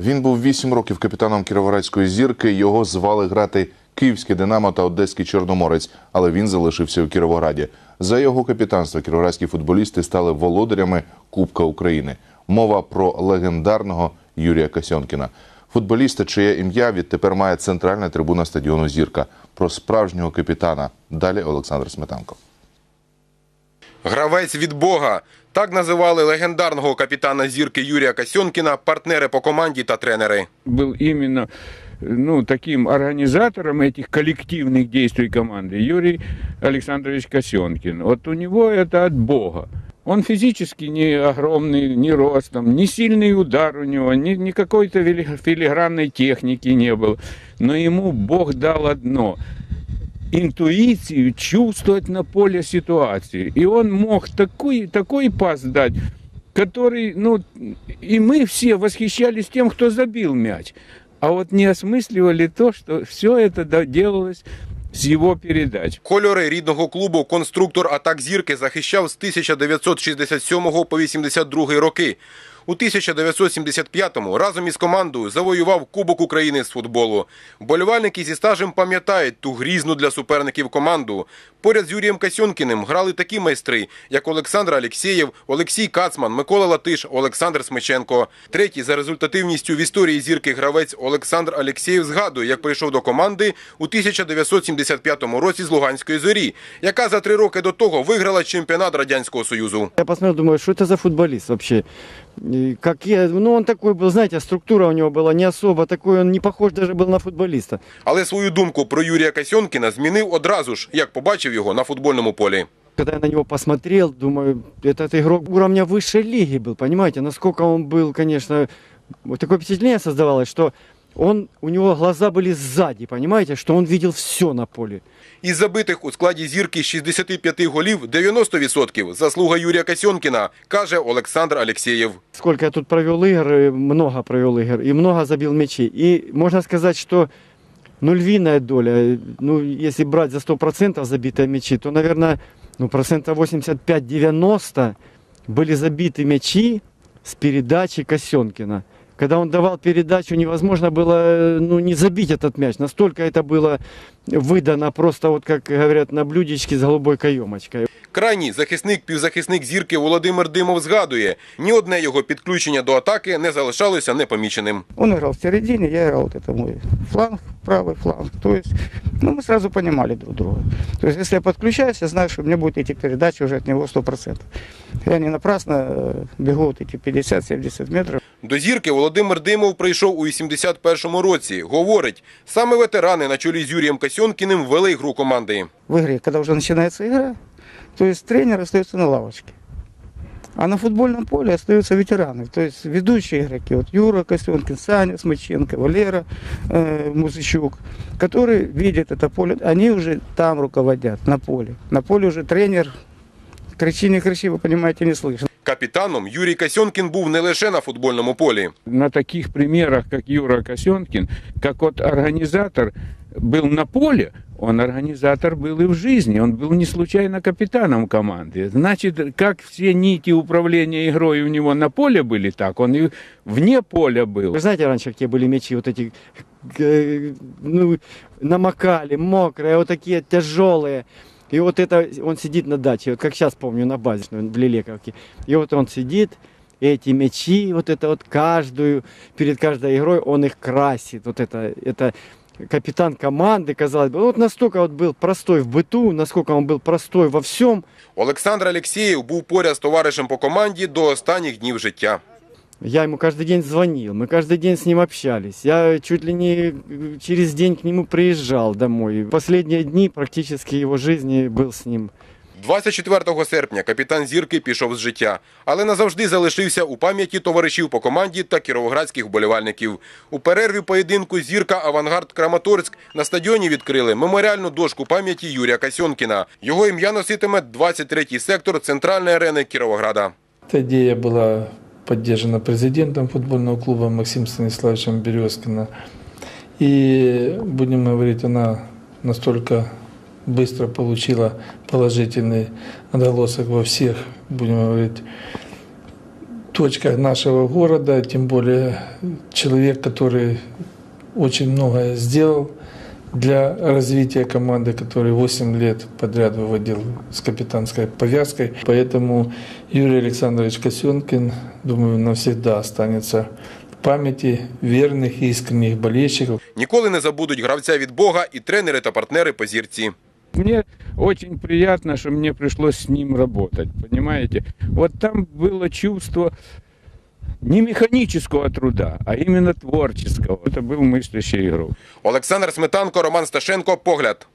Він був 8 років капітаном Кіровоградської зірки. Його звали грати Київське Динамо та Одеський Чорноморець, але він залишився у Кіровограді. За його капітанство кіровоградські футболісти стали володарями Кубка України. Мова про легендарного Юрія Касьонкіна. Футболіста, чиє ім'я відтепер має центральна трибуна стадіону Зірка. Про справжнього капітана. Далі Олександр Сметанко. Гравець від Бога. Так називали легендарного капітана зірки Юрія Касьонкіна, партнери по команді та тренери. был именно ну, таким организатором этих коллективных действий команды Юрий Александрович Косенкин. Вот у него это от Бога. Он физически не огромный, ни ростом, ни сильный удар у него, ни, ни какой-то вели- филигранной техники не был. Но ему Бог дал одно интуицию чувствовать на поле ситуации. И он мог такой, такой пас дать, который, ну, и мы все восхищались тем, кто забил мяч. А вот не осмысливали то, что все это да- делалось с его передач. Кольори рідного клубу конструктор атак зірки захищав з 1967 по 82 роки. У 1975-му разом із командою завоював Кубок України з футболу. Вболівальники зі стажем пам'ятають ту грізну для суперників команду. Поряд з Юрієм Касьонкіним грали такі майстри, як Олександр Алєксєєв, Олексій Кацман, Микола Латиш, Олександр Смиченко. Третій за результативністю в історії зірки гравець Олександр Алєксєєв згадує, як прийшов до команди у 1975 році з Луганської зорі, яка за три роки до того виграла чемпіонат Радянського Союзу. Я посмотрел, думаю, что это за футболист вообще? И Как я, ну он такой был, знаете, структура у него была не особо такой, он не похож даже был на футболиста. Але свою думку про Юрія Касьонкіна змінив одразу ж, як побачив його на футбольному полі. Когда я на него посмотрел, думаю, этот игрок уровня высшей лиги был, понимаете, насколько он был, конечно, вот такое впечатление создавалось, что он, у него глаза были сзади, понимаете, что он видел все на поле. Із забитих у складі зірки 65 голів 90% заслуга Юрія Касьонкіна, каже Олександр Алєксєєв. Сколько я тут провел игр, и много провел игр, и много забил мячей. И можно сказать, что ну, львиная доля, ну, если брать за 100% забитые мячи, то, наверное, ну, процентов 85-90 были забиты мячи с передачи Косенкина. Когда он давал передачу, невозможно было ну, не забить этот мяч. Настолько это было выдано просто, вот как говорят, на блюдечке с голубой каемочкой. Крайній захисник-півзахисник зірки Володимир Димов згадує, ні одне його підключення до атаки не залишалося непоміченим. Он играл в середине, я играл вот это мой фланг, правый фланг. То есть, ну, мы сразу понимали друг друга. То есть, если я подключаюсь, я знаю, что мне будет идти передача уже от него 100%. Я не напрасно э, бегу вот эти 50-70 метров. До зірки Володимир Димов прийшов у 81-му році. Говорить, саме ветерани на чолі з Юрієм Касьонкіним вели гру команди. В игре, когда уже начинается игра, то есть тренер остается на лавочке. А на футбольном поле остаются ветераны, то есть ведущие игроки. Вот Юра Косенкин, Саня Смыченко, Валера э, Музычук, которые видят это поле, они уже там руководят, на поле. На поле уже тренер, кричи, не кричи, вы понимаете, не слышно. Капітаном Юрій Касьонкін був не лише на футбольному полі. на таких примерах, как Юра Косенкин, как вот организатор был на поле, он организатор был и в жизни. Он был не случайно капитаном команды. Значит, как все нити управления игрой у него на поле были, так он и вне поля был. Вы знаете, раньше какие были мячи, вот эти, э, ну, намокали, мокрые, вот такие тяжелые. И вот это, он сидит на даче, вот как сейчас помню, на базе, что в Лилековке. И вот он сидит, и эти мячи, вот это вот каждую, перед каждой игрой он их красит. Вот это, это капитан команды, казалось бы. Вот настолько вот был простой в быту, насколько он был простой во всем. Олександр Алєксєєв був поряд з товаришем по команді до останніх днів життя. Я ему каждый день звонил, мы каждый день с ним общались. Я чуть ли не э, через день к нему приезжал домой. Последние дни практически его жизни был с ним. 24 серпня капітан зірки пішов з життя, але назавжди залишився у пам'яті товаришів по команді та кіровоградських вболівальників. У перерві поєдинку зірка Авангард Краматорськ на стадіоні відкрили меморіальну дошку пам'яті Юрія Касьонкіна. Його ім'я носитиме 23-й сектор центральної арени Кіровограда. Эта идея была поддержана президентом футбольного клуба Максимом Станиславовичем Березкиным. И, будем говорить, она настолько быстро получила положительный отголосок во всех, будем говорить, точка нашего города, тем более человек, который очень многое сделал для развития команды, который 8 лет подряд выводил с капитанской повязкой. Поэтому Юрий Александрович Косенкин, думаю, навсегда останется в памяти верных и искренних болельщиков. Ніколи не забудуть гравця від Бога і тренери та партнери по зірці. Мне очень приятно, что мне пришлось с ним работать, понимаете? Вот там было чувство не механического труда, а именно творческого. Это был мыслящий игрок. Олександр Сметанко, Роман Сташенко. Погляд.